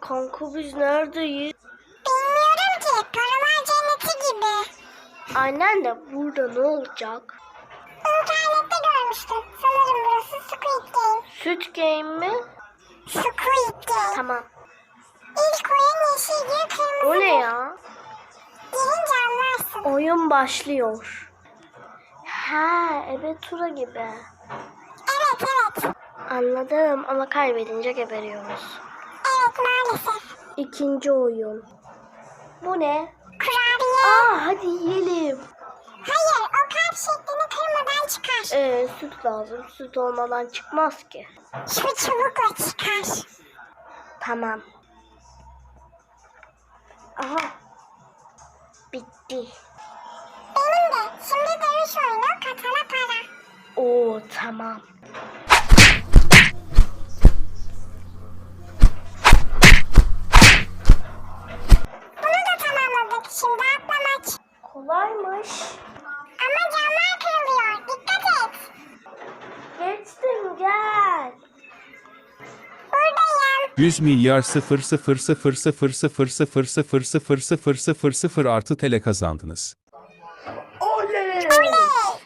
Kanka biz neredeyiz? Bilmiyorum ki. Paralar cenneti gibi. Aynen de burada ne olacak? İnternette görmüştüm. Sanırım burası Squid Game. Süt game mi? Squid Game. Tamam. İlk oyun yeşil diyor kırmızı. O ne ya? Girince anlarsın. Oyun başlıyor. Ha, evet tura gibi. Evet evet. Anladım ama kaybedince geberiyoruz. Evet maalesef. İkinci oyun. Bu ne? Kurabiye. Aa hadi yiyelim. Hayır o kalp şeklini kırmadan çıkar. Ee, süt lazım. Süt olmadan çıkmaz ki. Şu çubukla çıkar. Tamam. Aha. Bitti. Benim de. Şimdi dövüş oyunu katana para. Oo tamam. kolaymış. Ama camlar kırılıyor. Dikkat et. Geçtim gel. 100 milyar 000 000 artı tele kazandınız. Oley! Oley!